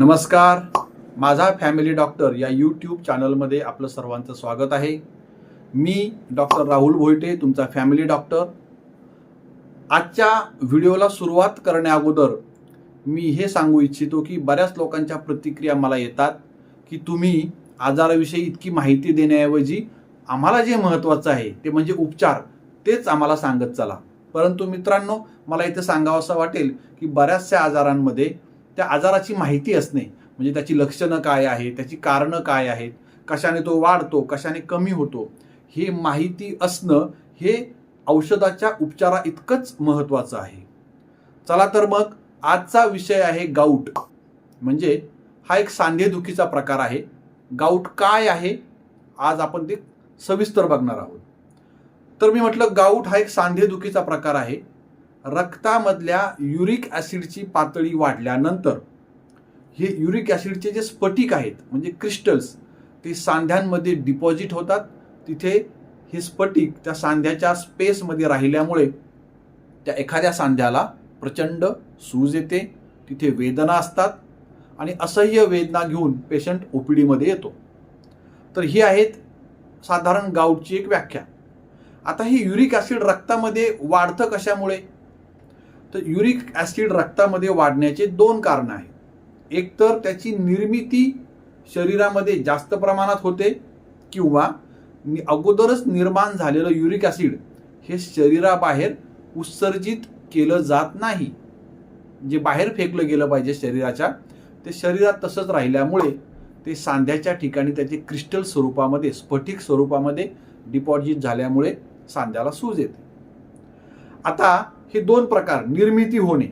नमस्कार. माझा family doctor या यूट्यूब चॅनलमध्ये आपलं सर्वांचं स्वागत आहे. मी डॉक्टर राहुल भोईटे तुमचा फॅमिली डॉक्टर आजच्या व्हिडिओला सुरुवात करण्याअगोदर मी हे सांगू इच्छितो की बऱ्याच लोकांच्या प्रतिक्रिया मला येतात की तुम्ही आजाराविषयी इतकी माहिती देण्याऐवजी आम्हाला जे महत्त्वाचं आहे ते म्हणजे उपचार तेच आम्हाला सांगत चला. परंतु मित्रांनो मला इथं सांगावं असं वाटेल की बऱ्याचशा आजारांमध्ये त्या आजाराची माहिती असणे म्हणजे त्याची लक्षणं काय आहे त्याची कारणं काय आहेत कशाने तो वाढतो कशाने कमी होतो हे माहिती असणं हे औषधाच्या उपचारा इतकंच महत्त्वाचं आहे. चला तर मग आजचा विषय आहे गाऊट म्हणजे हा एक सांधेदुखीचा प्रकार आहे. गाऊट काय आहे? आज आपण ते सविस्तर बघणार आहोत. तर मी म्हटलं गाऊट हा एक सांधेदुखीचा प्रकार आहे. रक्तामधल्या युरिक ॲसिडची पातळी वाढल्यानंतर हे युरिक ॲसिडचे जे स्फटिक आहेत म्हणजे क्रिस्टल्स ते सांध्यांमध्ये डिपॉझिट होतात. तिथे हे स्फटिक त्या सांध्याच्या स्पेसमध्ये राहिल्यामुळे त्या एखाद्या सांध्याला प्रचंड सूज येते तिथे वेदना असतात आणि असह्य वेदना घेऊन पेशंट ओ पी डीमध्ये येतो. तर ही आहेत साधारण गाऊटची एक व्याख्या. आता हे युरिक ॲसिड रक्तामध्ये वाढतं कशामुळे? तर युरिक ॲसिड रक्तामध्ये वाढण्याचे दोन कारणं आहेत. एक तर त्याची निर्मिती शरीरामध्ये जास्त प्रमाणात होते किंवा अगोदरच निर्माण झालेलं युरिक ॲसिड हे शरीराबाहेर उत्सर्जित केलं जात नाही. जे बाहेर फेकलं गेलं पाहिजे शरीराच्या ते शरीरात तसंच राहिल्यामुळे ते सांध्याच्या ठिकाणी त्याचे क्रिस्टल स्वरूपामध्ये स्फटिक स्वरूपामध्ये डिपॉझिट झाल्यामुळे सांध्याला सूज येते. आता हे दोन प्रकार निर्मिती होणे.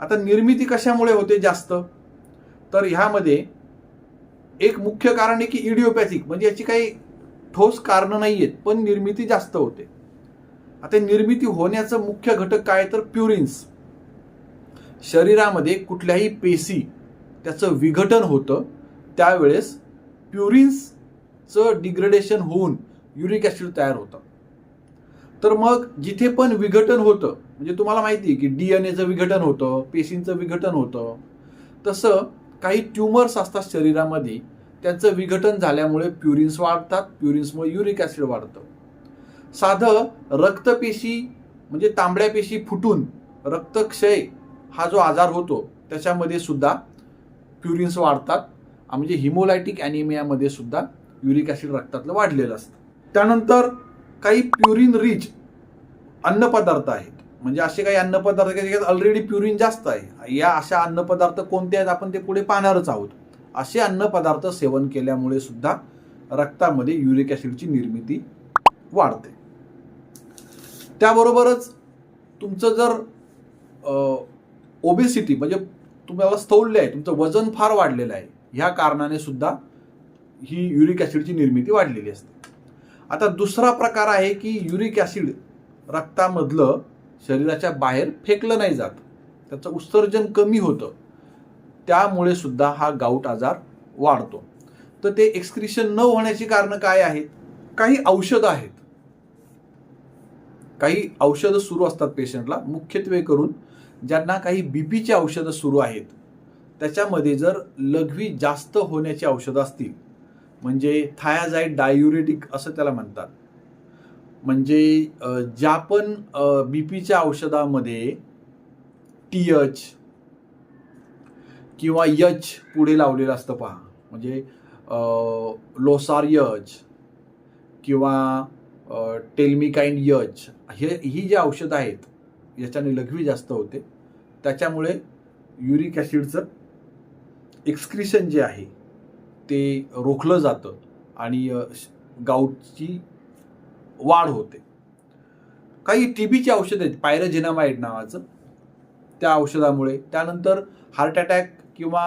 आता निर्मिती कशामुळे होते जास्त? तर ह्यामध्ये एक मुख्य कारण आहे की इडिओपॅथिक म्हणजे याची काही ठोस कारणं नाही आहेत पण निर्मिती जास्त होते. आता निर्मिती होण्याचं मुख्य घटक काय? तर प्युरिन्स शरीरामध्ये कुठल्याही पेशी त्याचं विघटन होतं त्यावेळेस प्युरिन्सचं डिग्रेडेशन होऊन युरिक ॲसिड तयार होतं. तर मग जिथे पण विघटन होतं म्हणजे तुम्हाला माहिती आहे की डी एन एचं विघटन होतं पेशींचं विघटन होतं तसं काही ट्युमर्स असतात शरीरामध्ये त्यांचं विघटन झाल्यामुळे प्युरिन्स वाढतात प्युरिन्समुळे युरिक ॲसिड वाढतं. साधं रक्तपेशी म्हणजे तांबड्या पेशी फुटून रक्तक्षय हा जो आजार होतो त्याच्यामध्ये सुद्धा प्युरिन्स वाढतात म्हणजे हिमोलायटिक ॲनिमियामध्ये सुद्धा युरिक ॲसिड रक्तातलं वाढलेलं असतं. त्यानंतर काही प्युरिन रिच अन्नपदार्थ आहेत. म्हणजे असे काही अन्नपदार्थ ज्याच्यात ऑलरेडी प्युरिन जास्त आहे. या अशा अन्नपदार्थ कोणते आहेत? आपण ते पुढे पाहणारच आहोत. असे अन्नपदार्थ सेवन केल्यामुळे सुद्धा रक्तामध्ये युरिक ॲसिडची निर्मिती वाढते. त्याबरोबरच तुमचं जर ओबेसिटी म्हणजे तुम्हाला स्थौल्य आहे तुमचं वजन फार वाढलेलं आहे ह्या कारणाने सुद्धा ही युरिक ॲसिडची निर्मिती वाढलेली असते. आता दुसरा प्रकार आहे की युरिक ॲसिड रक्तामधलं शरीराच्या बाहेर फेकलं नाही जात. त्याचं उत्सर्जन कमी होतं. त्यामुळे सुद्धा हा गाऊट आजार वाढतो. तर ते एक्सक्रिशन न होण्याची कारणं काय आहेत? काही औषधं आहेत. काही औषधं सुरू असतात पेशंटला. मुख्यत्वे करून ज्यांना काही बीपीची औषधं सुरू आहेत. त्याच्यामध्ये जर लघवी जास्त होण्याची औषधं असतील म्हणजे थायाझाईड डायुरेटिक असं त्याला म्हणतात. म्हणजे ज्या पण बी पीच्या औषधामध्ये टी एच किंवा यच पुढे लावलेलं असतं पहा. म्हणजे लोसार यच किंवा टेल्मिकाईन यच हे ही जी औषधं आहेत याच्याने लघवी जास्त होते. त्याच्यामुळे युरिक ॲसिडचं एक्सक्रिशन जे आहे ते रोखलं जातं आणि श- गाऊटची वाढ होते. काही टी बीची औषधं आहेत पायरोजेनामाइड नावाचं. त्या औषधामुळे त्यानंतर हार्ट अटॅक किंवा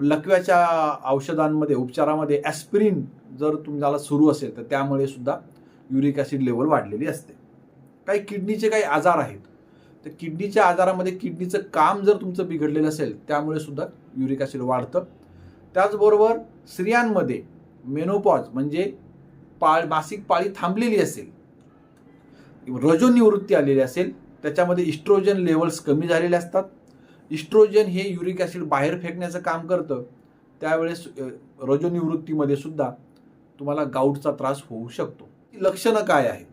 लकव्याच्या औषधांमध्ये उपचारामध्ये ॲस्पिरिन जर तुम्हाला सुरू असेल तर त्यामुळे सुद्धा युरिक ॲसिड लेवल वाढलेली असते. काही किडनीचे काही आजार आहेत तर किडनीच्या आजारामध्ये किडनीचं काम जर तुमचं बिघडलेलं असेल त्यामुळे सुद्धा युरिक ॲसिड वाढतं. त्याचबरोबर स्त्रियांमध्ये मेनोपॉज म्हणजे पाळ मासिक पाळी थांबलेली असेल रजोनिवृत्ती आलेली असेल त्याच्यामध्ये इस्ट्रोजन लेवल्स कमी झालेले असतात. इस्ट्रोजन हे युरिक ॲसिड बाहेर फेकण्याचं काम करतं. त्यावेळेस रजोनिवृत्तीमध्ये सुद्धा तुम्हाला गाऊटचा त्रास होऊ शकतो. लक्षणं काय आहेत?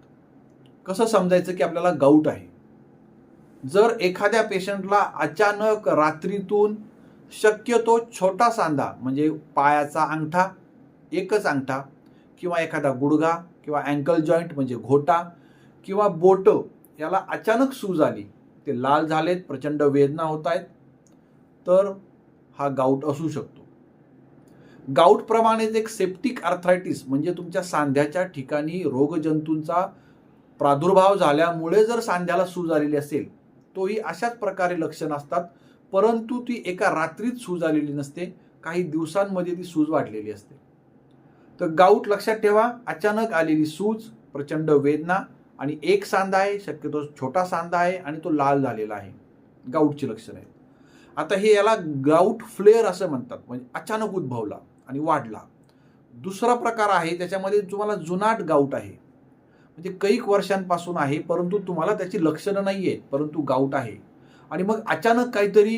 कसं समजायचं की आपल्याला गाऊट आहे? जर एखाद्या पेशंटला अचानक रात्रीतून शक्यतो छोटा सांधा म्हणजे पायाचा अंगठा एकच अंगठा किंवा एखादा गुडघा किंवा अँकल जॉईंट म्हणजे घोटा किंवा बोटं याला अचानक सूज आली. ते लाल झालेत प्रचंड वेदना होत आहेत तर हा गाऊट असू शकतो. गाऊटप्रमाणेच एक सेप्टिक आर्थरायटिस म्हणजे तुमच्या सांध्याच्या ठिकाणी रोगजंतूंचा प्रादुर्भाव झाल्यामुळे जर सांध्याला सूज आलेली असेल तोही अशाच प्रकारे लक्षण असतात. परंतु ती एका रात्रीत सूज आलेली नसते काही दिवसांमध्ये ती सूज वाढलेली असते. तर गाऊट लक्षात ठेवा अचानक आलेली सूज प्रचंड वेदना आणि एक सांधा आहे शक्यतो छोटा सांधा आहे आणि तो लाल झालेला आहे. गाऊटची लक्षणं आहेत. आता हे याला गाऊट फ्लेअर असं म्हणतात म्हणजे अचानक उद्भवला आणि वाढला. दुसरा प्रकार आहे त्याच्यामध्ये तुम्हाला जुनाट गाऊट आहे. म्हणजे कैक वर्षांपासून आहे परंतु तुम्हाला त्याची लक्षणं नाही आहेत परंतु गाऊट आहे. आणि मग अचानक काहीतरी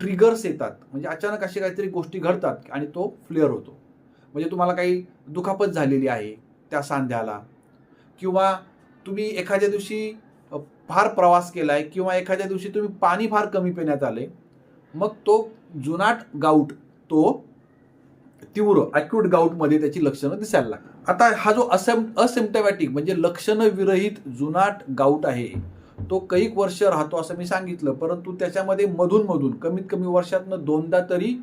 ट्रिगर्स येतात. म्हणजे अचानक अशी काहीतरी गोष्टी घडतात आणि तो फ्लेअर होतो. म्हणजे तुम्हाला काही दुखापत झालेली आहे त्या सांध्याला किंवा तुम्ही एखाद्या दिवशी फार प्रवास केला आहे किंवा एखाद्या दिवशी तुम्ही पाणी फार कमी पिण्यात आले मग तो जुनाट गाऊट तो तीव्र ॲक्यूट गाऊटमध्ये त्याची लक्षणं दिसायला लागतात. आता हा जो असम असिम्टमॅटिक म्हणजे लक्षणं विरहित जुनाट गाऊट आहे तो कैक वर्ष राहतो असं मी सांगितलं परंतु त्याच्यामध्ये मधून मधून कमीत कमी वर्षातनं दोनदा तरी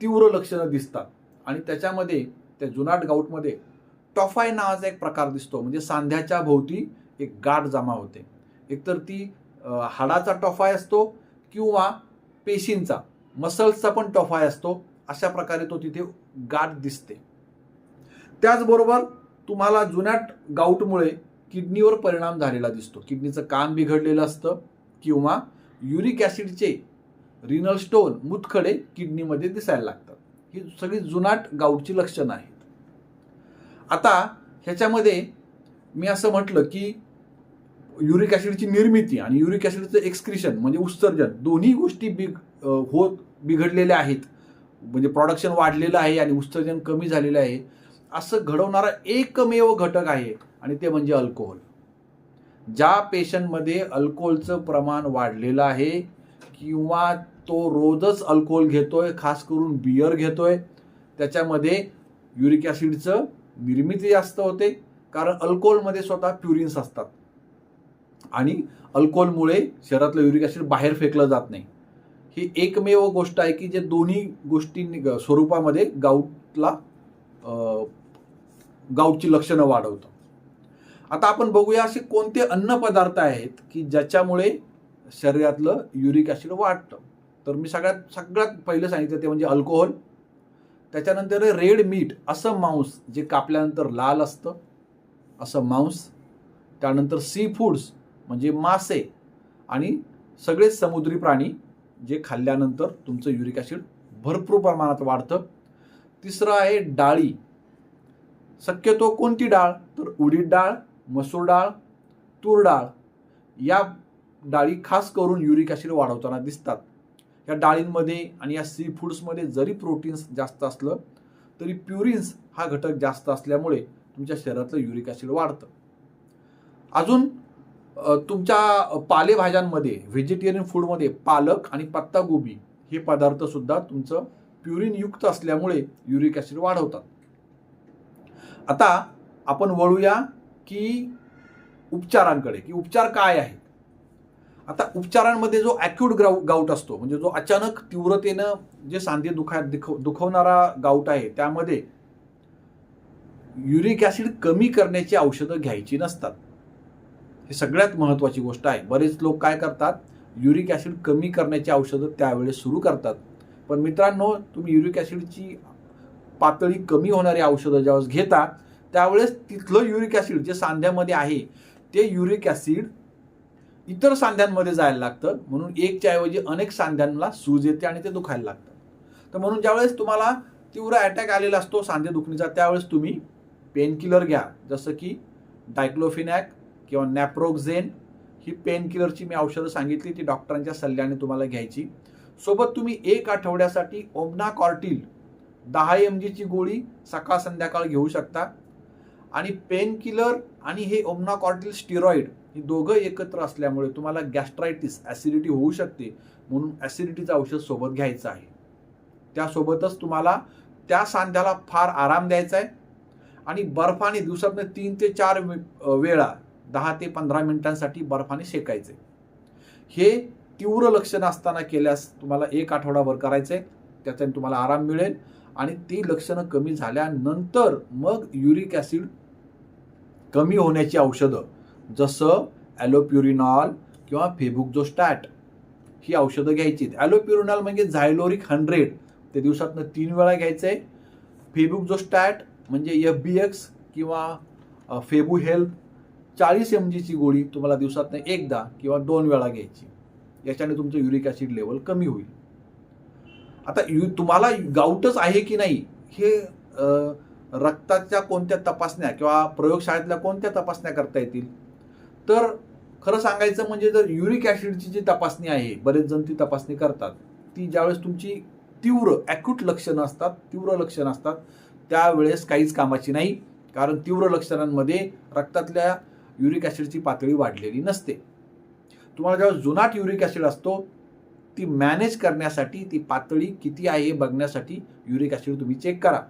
तीव्र लक्षणं दिसतात. आणि त्याच्यामध्ये त्या जुनाट गाऊटमध्ये टॉफाय नावाचा एक प्रकार दिसतो म्हणजे सांध्याच्या भोवती एक गाठ जमा होते. एकतर ती हाडाचा टॉफाय असतो किंवा पेशींचा मसल्सचा पण टॉफाय असतो अशा प्रकारे तो तिथे गाठ दिसते. त्याचबरोबर तुम्हाला जुन्याट गाऊटमुळे किडनीवर परिणाम झालेला दिसतो. किडनीचं काम बिघडलेलं असतं किंवा युरिक ॲसिडचे रिनल स्टोन मुतखडे किडनीमध्ये दिसायला लागतात. ही सगळी जुनाट गाऊटची लक्षणं आहेत. आता ह्याच्यामध्ये मी असं म्हटलं की युरिक ॲसिडची निर्मिती आणि युरिक ॲसिडचं एक्सक्रिशन म्हणजे उत्सर्जन दोन्ही गोष्टी बिग होत बिघडलेल्या आहेत. म्हणजे प्रोडक्शन वाढलेलं आहे आणि उत्सर्जन कमी झालेलं आहे. असं घडवणारा एकमेव घटक आहे आणि ते म्हणजे अल्कोहोल. ज्या पेशंटमध्ये अल्कोहोलचं प्रमाण वाढलेलं आहे किंवा तो रोजच अल्कोहोल घेतोय खास करून बियर घेतोय त्याच्यामध्ये युरिक ॲसिडचं निर्मिती जास्त होते कारण अल्कोहोलमध्ये स्वतः प्युरिन्स असतात. आणि अल्कोहोलमुळे शरीरातलं युरिक ॲसिड बाहेर फेकलं जात नाही. ही एकमेव गोष्ट आहे की जे दोन्ही गोष्टी स्वरूपामध्ये गाऊटला गाऊटची लक्षणं वाढवतं. आता आपण बघूया असे कोणते अन्नपदार्थ आहेत की ज्याच्यामुळे शरीरातलं युरिक ॲसिड वाढतं. तर मी सगळ्यात सगळ्यात पहिलं सांगितलं ते म्हणजे अल्कोहोल. त्याच्यानंतर रेड मीट असं मांस जे कापल्यानंतर लाल असतं असं मांस. त्यानंतर सी फूड्स म्हणजे मासे आणि सगळेच समुद्री प्राणी जे खाल्ल्यानंतर तुमचं युरिक ॲसिड भरपूर प्रमाणात वाढतं. तिसरं आहे डाळी. शक्यतो कोणती डाळ? तर उडीद डाळ मसूर डाळ तूर डाळ. या डाळी खास करून युरिक ॲसिड वाढवताना दिसतात. या डाळींमध्ये आणि या सी फूड्समध्ये जरी प्रोटीन्स जास्त असलं तरी प्युरिन्स हा घटक जास्त असल्यामुळे तुमच्या शरीरातलं युरिक ॲसिड वाढतं. अजून तुमच्या पालेभाज्यांमध्ये व्हेजिटेरियन फूडमध्ये पालक आणि पत्तागोबी हे पदार्थसुद्धा तुमचं प्युरिनयुक्त असल्यामुळे युरिक ॲसिड वाढवतात. आता आपण वळूया की उपचारांकडे की उपचार काय आहेत? आता उपचारांमध्ये जो ॲक्यूट ग्राउ गाऊट असतो म्हणजे जो अचानक तीव्रतेनं जे सांधे दुखा दुखव दुखवणारा गाऊट आहे त्यामध्ये युरिक ॲसिड कमी करण्याची औषधं घ्यायची नसतात. हे सगळ्यात महत्त्वाची गोष्ट आहे. बरेच लोक काय करतात? युरिक ॲसिड कमी करण्याची औषधं त्यावेळेस सुरू करतात. पण मित्रांनो तुम्ही युरिक ॲसिडची पातळी कमी होणारी औषधं ज्यावेळेस घेता त्यावेळेस तिथलं युरिक ॲसिड जे सांध्यामध्ये आहे ते युरिक ॲसिड इतर सांध्यांमध्ये जायला लागतं. म्हणून एकच्या ऐवजी अनेक सांध्यांना सूज येते आणि ते दुखायला लागतं. तर म्हणून ज्यावेळेस तुम्हाला तीव्र अटॅक आलेला असतो सांधे दुखणीचा त्यावेळेस तुम्ही पेनकिलर घ्या. जसं की डायक्लोफिनॅक किंवा नॅप्रोक्झेन ही पेनकिलरची मी औषधं सांगितली ती डॉक्टरांच्या सल्ल्याने तुम्हाला घ्यायची. सोबत तुम्ही एक आठवड्यासाठी ओमना कॉर्टिल दहा एम जीची गोळी सकाळ संध्याकाळ घेऊ शकता. आणि पेन किलर आणि हे ओमनाकॉर्टिल स्टिरॉईड स्टिरॉइड ही दोघं एकत्र असल्यामुळे तुम्हाला गॅस्ट्रायटिस ॲसिडिटी होऊ शकते. म्हणून ॲसिडिटीचं औषध सोबत घ्यायचं आहे. त्यासोबतच तुम्हाला त्या सांध्याला फार आराम द्यायचा आहे. आणि बर्फाने दिवसातनं तीन ते चार वेळा दहा ते पंधरा मिनिटांसाठी बर्फाने शेकायचे. हे तीव्र लक्षणं असताना केल्यास तुम्हाला एक आठवडाभर करायचं आहे त्याच्याने तुम्हाला आराम मिळेल. आणि ती लक्षणं कमी झाल्यानंतर मग युरिक ॲसिड कमी होण्याची औषधं जसं ॲलोप्युरिनॉल किंवा फेबुकझोस्टॅट ही औषधं घ्यायची. ॲलोप्युरिनॉल म्हणजे झायलोरिक हंड्रेड ते दिवसातनं तीन वेळा घ्यायचं आहे फेबुकझोस्टॅट म्हणजे एफ बी एक्स किंवा फेबू हेल्प चाळीस एम जीची गोळी तुम्हाला दिवसातनं एकदा किंवा दोन वेळा घ्यायची. याच्याने तुमचं युरिक ॲसिड लेवल कमी होईल. आता यु तुम्हाला गाऊटच आहे की नाही हे रक्ताच्या कोणत्या तपासण्या किंवा प्रयोगशाळेतल्या कोणत्या तपासण्या करता येतील? तर खरं सांगायचं म्हणजे जर युरिक ॲसिडची जी तपासणी आहे बरेच जण ती तपासणी करतात ती ज्यावेळेस तुमची तीव्र ॲक्यूट लक्षणं असतात तीव्र लक्षणं असतात त्यावेळेस काहीच कामाची नाही कारण तीव्र लक्षणांमध्ये रक्तातल्या युरिक ॲसिडची पातळी वाढलेली नसते. तुम्हाला जेव्हा जुनाट युरिक ॲसिड असतो ती मॅनेज करण्यासाठी ती पातळी किती आहे हे बघण्यासाठी युरिक ॲसिड तुम्ही चेक करा.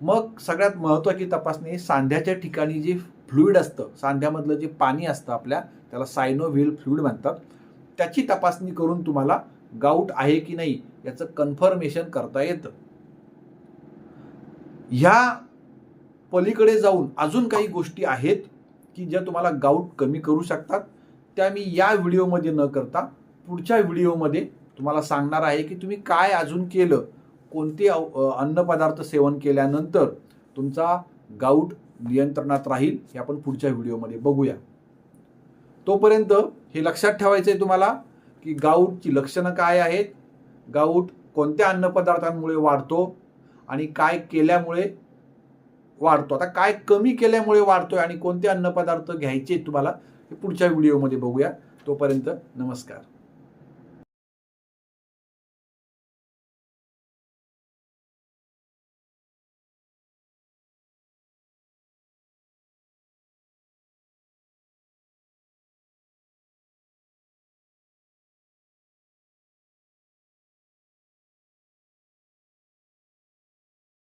मग सगळ्यात महत्त्वाची तपासणी सांध्याच्या ठिकाणी जे फ्लुईड असतं सांध्यामधलं जे पाणी असतं आपल्या त्याला सायनोव्हिल फ्लुईड म्हणतात. त्याची तपासणी करून तुम्हाला गाऊट आहे की नाही याचं कन्फर्मेशन करता येतं. ह्या पलीकडे जाऊन अजून काही गोष्टी आहेत की ज्या तुम्हाला गाऊट कमी करू शकतात. त्या मी या व्हिडिओमध्ये न करता पुढच्या व्हिडिओमध्ये तुम्हाला सांगणार आहे की तुम्ही काय अजून केलं कोणते अव- अन्नपदार्थ सेवन केल्यानंतर तुमचा गाऊट नियंत्रणात राहील हे आपण पुढच्या व्हिडिओमध्ये बघूया. तोपर्यंत हे लक्षात ठेवायचं आहे तुम्हाला की गाऊटची लक्षणं काय आहेत गाऊट कोणत्या अन्नपदार्थांमुळे वाढतो आणि काय केल्यामुळे वाढतो. आता काय कमी केल्यामुळे वाढतोय आणि कोणते अन्नपदार्थ घ्यायचे तुम्हाला हे पुढच्या व्हिडिओमध्ये बघूया. तोपर्यंत नमस्कार.